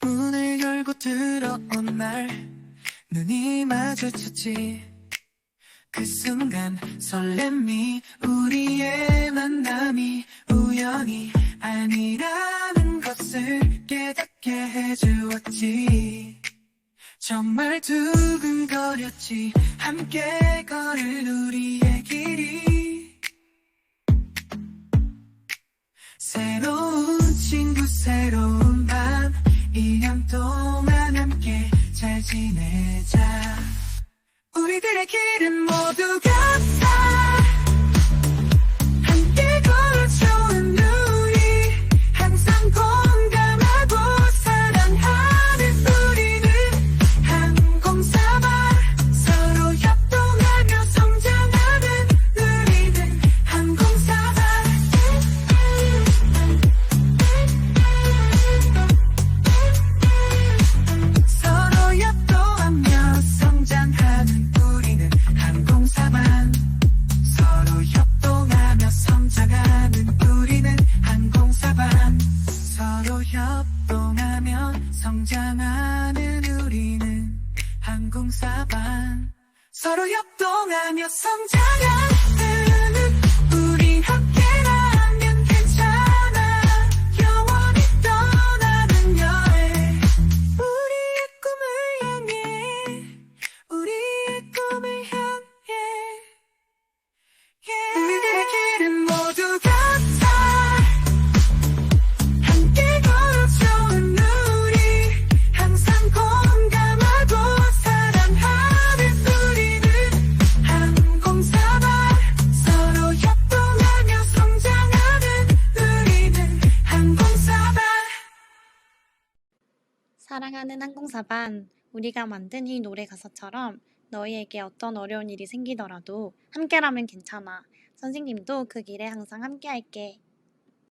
문을 열고 들어온 날 눈이 마주쳤지. 그 순간 설렘이 우리의 만남이 우연이 아니라는 것을 깨닫게 해주었지. 정말 두근거렸지. 함께 걸을 우리의 길이. 새로운 지내자. 우리들의 길은 모 성장하는 우리는 항공사반 서로 협동하며 성장하 사랑하는 항공사반, 우리가 만든 이 노래 가사처럼 너희에게 어떤 어려운 일이 생기더라도 함께라면 괜찮아. 선생님도 그 길에 항상 함께할게.